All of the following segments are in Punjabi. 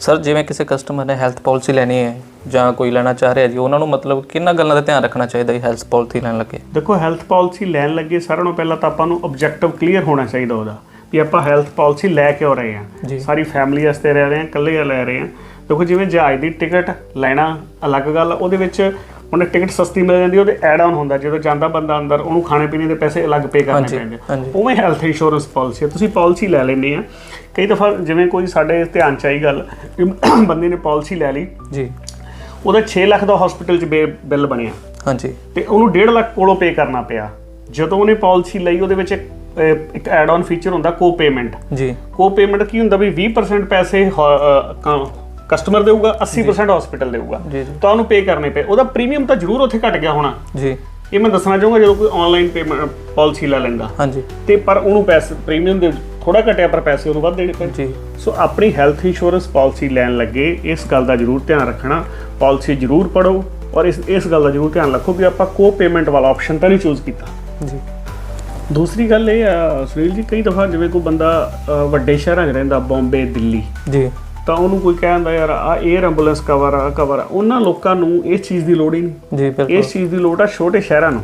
ਸਰ ਜਿਵੇਂ ਕਿਸੇ ਕਸਟਮਰ ਨੇ ਹੈਲਥ ਪਾਲਿਸੀ ਲੈਣੀ ਹੈ ਜਾਂ ਕੋਈ ਲੈਣਾ ਚਾਹ ਰਿਹਾ ਜੀ ਉਹਨਾਂ ਨੂੰ ਮਤਲਬ ਕਿੰਨਾ ਗੱਲਾਂ ਦਾ ਧਿਆਨ ਰੱਖਣਾ ਚਾਹੀਦਾ ਹੈ ਹੈਲਥ ਪਾਲਿਸੀ ਲੈਣ ਲੱਗੇ? ਦੇਖੋ ਹੈਲਥ ਪਾਲਿਸੀ ਲੈਣ ਲੱਗੇ ਸਾਰਿਆਂ ਨੂੰ ਪਹਿਲਾਂ ਤਾਂ ਆਪਾਂ ਨੂੰ ਆਬਜੈਕਟਿਵ ਕਲੀਅਰ ਹੋਣਾ ਚਾਹੀਦਾ ਉਹਦਾ ਵੀ ਆਪਾਂ ਹੈਲਥ ਪਾਲਿਸੀ ਲੈ ਕਿਉਂ ਰਹੇ ਜੀ। ਹਾਂ ਸਾਰੀ ਫੈਮਿਲੀ ਵਾਸਤੇ ਰਹਿ ਰਹੇ ਹਾਂ ਇਕੱਲੇ ਲੈ ਰਹੇ ਹਾਂ। ਦੇਖੋ ਜਿਵੇਂ ਜਹਾਜ਼ ਦੀ ਟਿਕਟ ਲੈਣਾ ਅਲੱਗ ਗੱਲ ਉਹਦੇ ਵਿੱਚ ਉਹਨੇ ਟਿਕਟ ਸਸਤੀ ਮਿਲ ਜਾਂਦੀ ਉਹਦੇ ਐਡ ਆਨ ਹੁੰਦਾ ਜਦੋਂ ਜਾਂਦਾ ਬੰਦਾ ਅੰਦਰ ਉਹਨੂੰ ਖਾਣੇ ਪੀਣੇ ਦੇ ਪੈਸੇ ਅਲੱਗ ਪੇ ਕਰਨੇ ਪੈਂਦੇ। ਉਵੇਂ ਹੈਲਥ ਇੰਸ਼ੋਰੈਂਸ ਪਾਲਿਸੀ ਹੈ ਤੁਸੀਂ ਪਾਲਿਸੀ ਲੈ ਲੈਂਦੇ ਆ। ਕਈ ਦਫਾ ਜਿਵੇਂ ਕੋਈ ਸਾਡੇ ਧਿਆਨ ਚ ਆਈ ਗੱਲ ਬੰਦੇ ਨੇ ਪਾਲਿਸੀ ਲੈ ਲਈ ਜੀ। ਉਹਦਾ 6 ਲੱਖ ਦਾ ਹਸਪੀਟਲ 'ਚ ਬਿੱਲ ਬਣਿਆ। ਹਾਂਜੀ। ਤੇ ਉਹਨੂੰ 1.5 ਲੱਖ ਕੋਲੋਂ ਪੇ ਕਰਨਾ ਪਿਆ। ਜਦੋਂ ਉਹਨੇ ਪਾਲਿਸੀ ਲਈ ਉਹਦੇ ਵਿੱਚ ਇੱਕ ਐਡ ਆਨ ਫੀਚਰ ਹੁੰਦਾ ਕੋ ਪੇਮੈਂਟ ਜੀ। ਕੋ ਪੇਮੈਂਟ ਕੀ ਹੁੰਦਾ ਵੀ 20% ਪੈਸੇ ਕਸਟਮਰ ਦੇਊਗਾ 80% ਹਸਪੀਟਲ ਦੇਊਗਾ। ਤਾਂ ਉਹਨੂੰ ਪੇ ਕਰਨੇ ਪਏ। ਉਹਦਾ ਪ੍ਰੀਮੀਅਮ ਤਾਂ ਜ਼ਰੂਰ ਉੱਥੇ ਘਟ ਗਿਆ ਹੋਣਾ। ਜੀ। ਇਹ ਮੈਂ ਦੱਸਣਾ ਚਾਹੂੰਗਾ ਜਦੋਂ ਕੋਈ ਆਨਲਾਈਨ ਪੇਮੈਂਟ ਪਾਲਿਸੀ ਲੈ ਲੈਂਦਾ। ਹਾਂਜੀ। ਤੇ ਪਰ ਉਹਨੂੰ ਪੈਸੇ ਪ੍ਰੀਮੀਅਮ ਦੇ ਥੋੜਾ ਘਟਿਆ ਪਰ ਪੈਸੇ ਉਹਨੂੰ ਵੱਧ ਦੇਣੇ ਪਏ। ਜੀ। ਸੋ ਆਪਣੀ ਹੈਲਥ ਇੰਸ਼ੋਰੈਂਸ ਪਾਲਿਸੀ ਲੈਣ ਲੱਗੇ ਇਸ ਗੱਲ ਦਾ ਜ਼ਰੂਰ ਧਿਆਨ ਰੱਖਣਾ। ਪਾਲਿਸੀ ਜ਼ਰੂਰ ਪੜੋ ਔਰ ਇਸ ਇਸ ਗੱਲ ਦਾ ਜ਼ਰੂਰ ਧਿਆਨ ਰੱਖੋ ਵੀ ਆਪਾਂ ਕੋ ਪੇਮੈਂਟ ਵਾਲਾ ਆਪਸ਼ਨ ਤਾਂ ਨਹੀਂ ਚੂਜ਼ ਕੀਤਾ। ਜੀ। ਦੂਸਰੀ ਗੱਲ ਇਹ ਆ ਸੁਨੀਲ ਜੀ ਕਈ ਦਫਾ ਜਿਵੇਂ ਕੋਈ ਬੰਦਾ ਵੱਡੇ ਸ਼ਹਿਰਾਂ 'ਚ ਰਹਿੰਦਾ ਬੰਬੇ ਦਿੱਲੀ। ਜੀ। ਤਾਂ ਉਹਨੂੰ ਕੋਈ ਕਹਿੰਦਾ ਯਾਰ ਆ 에ਅਰ ਐਂਬੂਲੈਂਸ ਕਵਰ ਆ ਕਵਰ ਆ। ਉਹਨਾਂ ਲੋਕਾਂ ਨੂੰ ਇਸ ਚੀਜ਼ ਦੀ ਲੋੜ ਹੀ ਨਹੀਂ। ਜੀ ਬਿਲਕੁਲ। ਇਸ ਚੀਜ਼ ਦੀ ਲੋੜ ਆ ਛੋਟੇ ਸ਼ਹਿਰਾਂ ਨੂੰ।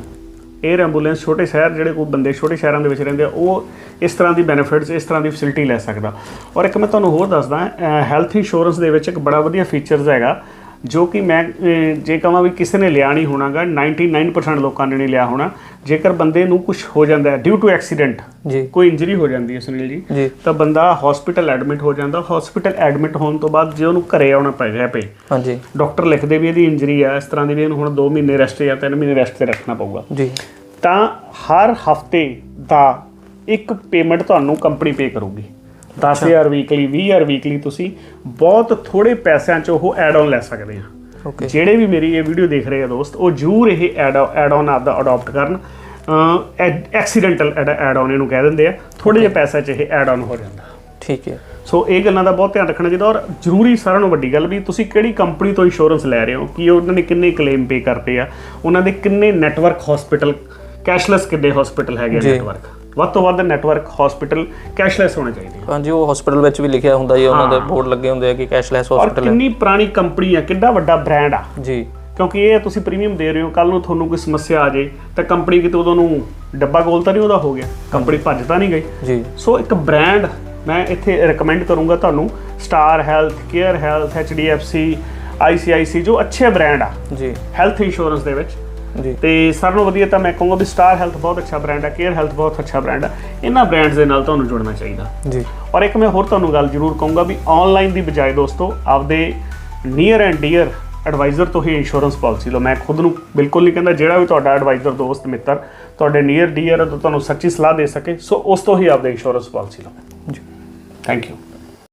에ਅਰ ਐਂਬੂਲੈਂਸ ਛੋਟੇ ਸ਼ਹਿਰ ਜਿਹੜੇ ਕੋਈ ਬੰਦੇ ਛੋਟੇ ਸ਼ਹਿਰਾਂ ਦੇ ਵਿੱਚ ਰਹਿੰਦੇ ਆ ਉਹ ਇਸ ਤਰ੍ਹਾਂ ਦੀ ਬੈਨੀਫਿਟਸ ਇਸ ਤਰ੍ਹਾਂ ਦੀ ਫੈਸਿਲਿਟੀ ਲੈ ਸਕਦਾ। ਔਰ ਇੱਕ ਮੈਂ ਤੁਹਾਨੂੰ ਹੋਰ ਦੱਸਦਾ ਹੈਲਥ ਇੰਸ਼ੋਰੈਂਸ ਦੇ ਵਿੱਚ ਇੱਕ ਬੜਾ ਵਧੀਆ ਫੀਚਰਸ ਹੈਗਾ। ਜੋ ਕਿ ਮੈਂ ਜੇ ਕਹਾਂ ਵੀ ਕਿਸੇ ਨੇ ਲਿਆ ਨਹੀਂ ਹੋਣਾਗਾ 99% ਲੋਕਾਂ ਨੇ ਨਹੀਂ ਲਿਆ ਹੋਣਾ। ਜੇਕਰ ਬੰਦੇ ਨੂੰ ਕੁਝ ਹੋ ਜਾਂਦਾ ਹੈ ਡਿਊ ਟੂ ਐਕਸੀਡੈਂਟ ਜੀ। ਕੋਈ ਇੰਜਰੀ ਹੋ ਜਾਂਦੀ ਹੈ ਸੁਨੀਲ ਜੀ ਜੀ। ਤਾਂ ਬੰਦਾ ਹਸਪੀਟਲ ਐਡਮਿਟ ਹੋ ਜਾਂਦਾ। ਹਸਪੀਟਲ ਐਡਮਿਟ ਹੋਣ ਤੋਂ ਬਾਅਦ ਜੇ ਉਹਨੂੰ ਘਰੇ ਆਉਣਾ ਪੈ ਗਿਆ ਪਏ ਹਾਂਜੀ। ਡਾਕਟਰ ਲਿਖਦੇ ਵੀ ਇਹਦੀ ਇੰਜਰੀ ਆ ਇਸ ਤਰ੍ਹਾਂ ਦੀ ਵੀ ਇਹਨੂੰ ਹੁਣ 2 ਮਹੀਨੇ ਰੈਸਟ ਜਾਂ 3 ਮਹੀਨੇ ਰੈਸਟ ਤੇ ਰੱਖਣਾ ਪਊਗਾ। ਜੀ। ਤਾਂ ਹਰ ਹਫ਼ਤੇ ਦਾ ਇੱਕ ਪੇਮੈਂਟ ਤੁਹਾਨੂੰ ਕੰਪਨੀ ਪੇ ਕਰੂਗੀ। 10000 ਵੀਕਲੀ 20000 ਵੀਕਲੀ ਤੁਸੀਂ ਬਹੁਤ ਥੋੜੇ ਪੈਸਿਆਂ 'ਚ ਉਹ ਐਡ ਆਨ ਲੈ ਸਕਦੇ ਆ। ਓਕੇ ਜਿਹੜੇ ਵੀ ਮੇਰੀ ਇਹ ਵੀਡੀਓ ਦੇਖ ਰਹੇ ਆ ਦੋਸਤ ਉਹ ਜ਼ਰੂਰ ਇਹ ਐਡ ਐਡ ਆਨ ਆਪਦਾ ਅਡਾਪਟ ਕਰਨ। ਐਕਸੀਡੈਂਟਲ ਐਡ ਆਨ ਇਹਨੂੰ ਕਹਿ ਦਿੰਦੇ ਆ। ਥੋੜੇ ਜਿਹੇ ਪੈਸਿਆਂ 'ਚ ਇਹ ਐਡ ਆਨ ਹੋ ਜਾਂਦਾ। ਠੀਕ ਹੈ। ਸੋ ਇਹ ਗੱਲਾਂ ਦਾ ਬਹੁਤ ਧਿਆਨ ਰੱਖਣਾ ਚਾਹੀਦਾ ਔਰ ਜ਼ਰੂਰੀ ਸਾਰਿਆਂ ਨੂੰ ਵੱਡੀ ਗੱਲ ਵੀ ਤੁਸੀਂ ਕਿਹੜੀ ਕੰਪਨੀ ਤੋਂ ਇੰਸ਼ੋਰੈਂਸ ਲੈ ਰਹੇ ਹੋ? ਕਿ ਉਹਨਾਂ ਨੇ ਕਿੰਨੇ ਕਲੇਮ ਪੇ ਕਰਤੇ ਆ? ਉਹਨਾਂ ਦੇ ਕਿੰਨੇ ਨੈਟਵਰਕ ਹਸਪੀਟਲ ਕੈਸ਼ਲੈਸ ਕਿੰਨੇ ਹਸਪੀਟਲ ਹੈਗੇ। ਨੈਟਵਰਕ ਵੱਧ ਤੋਂ ਵੱਧ ਨੈਟਵਰਕ ਹਸਪੀਟਲ ਕੈਸ਼ਲੈਸ ਹੋਣੇ ਚਾਹੀਦੇ ਆ। ਹਾਂਜੀ ਉਹ ਹਸਪੀਟਲ ਵਿੱਚ ਵੀ ਲਿਖਿਆ ਹੁੰਦਾ ਜੀ ਉਹਨਾਂ ਦੇ ਬੋਰਡ ਲੱਗੇ ਹੁੰਦੇ ਆ ਕਿ ਕੈਸ਼ਲੈਸ ਔਰ ਹਸਪੀਟਲ ਹੈ। ਕਿੰਨੀ ਪੁਰਾਣੀ ਕੰਪਨੀ ਆ ਕਿੰਨਾ ਵੱਡਾ ਬ੍ਰਾਂਡ ਆ। ਜੀ। ਕਿਉਂਕਿ ਇਹ ਤੁਸੀਂ ਪ੍ਰੀਮੀਅਮ ਦੇ ਰਹੇ ਹੋ ਕੱਲ ਨੂੰ ਤੁਹਾਨੂੰ ਕੋਈ ਸਮੱਸਿਆ ਆ ਜੇ ਤਾਂ ਕੰਪਨੀ ਕਿਤੇ ਉਦੋਂ ਨੂੰ ਡੱਬਾ ਗੋਲ ਤਾਂ ਨਹੀਂ ਉਹਦਾ ਹੋ ਗਿਆ। ਕੰਪਨੀ ਭੱਜ ਤਾਂ ਨਹੀਂ ਗਈ। ਜੀ। ਸੋ ਇੱਕ ਬ੍ਰਾਂਡ ਮੈਂ ਇੱਥੇ ਰეკਮੈਂਡ ਕਰੂੰਗਾ ਤੁਹਾਨੂੰ star health care health HDFC ICIC ਜੋ ਅੱਛੇ ਬ੍ਰਾਂਡ ਆ। ਜੀ। ਹੈਲਥ ਇੰਸ਼ੋਰੈਂਸ ਦੇ ਵਿੱਚ। ਤੇ ਸਾਰਿਆਂ ਨਾਲੋਂ ਵਧੀਆ ਤਾਂ ਮੈਂ ਕਹੂੰਗਾ ਵੀ ਸਟਾਰ ਹੈਲਥ ਬਹੁਤ ਅੱਛਾ ਬ੍ਰਾਂਡ ਹੈ ਕੇਅਰ ਹੈਲਥ ਬਹੁਤ ਅੱਛਾ ਬ੍ਰਾਂਡ ਹੈ। ਇਹਨਾਂ ਬ੍ਰਾਂਡਸ ਦੇ ਨਾਲ ਤੁਹਾਨੂੰ ਜੁੜਨਾ ਚਾਹੀਦਾ। ਜੀ। ਔਰ ਇੱਕ ਮੈਂ ਹੋਰ ਤੁਹਾਨੂੰ ਗੱਲ ਜ਼ਰੂਰ ਕਹੂੰਗਾ ਵੀ ਆਨਲਾਈਨ ਦੀ ਬਜਾਏ ਦੋਸਤੋ ਆਪਦੇ ਨੀਅਰ ਐਂਡ ਡੀਅਰ ਐਡਵਾਈਜ਼ਰ ਤੋਂ ਹੀ ਇੰਸ਼ੋਰੈਂਸ ਪਾਲਿਸੀ ਲਓ। ਮੈਂ ਖੁਦ ਨੂੰ ਬਿਲਕੁਲ ਨਹੀਂ ਕਹਿੰਦਾ ਜਿਹੜਾ ਵੀ ਤੁਹਾਡਾ ਐਡਵਾਈਜ਼ਰ ਦੋਸਤ ਮਿੱਤਰ ਤੁਹਾਡੇ ਨੀਅਰ ਡੀਅਰ ਤੋਂ ਤੁਹਾਨੂੰ ਸੱਚੀ ਸਲਾਹ ਦੇ ਸਕੇ। ਸੋ ਉਸ ਤੋਂ ਹੀ ਆਪਦੇ ਇੰਸ਼ੋਰੈਂਸ ਪਾਲਿਸੀ ਲਓ। ਜੀ। Thank you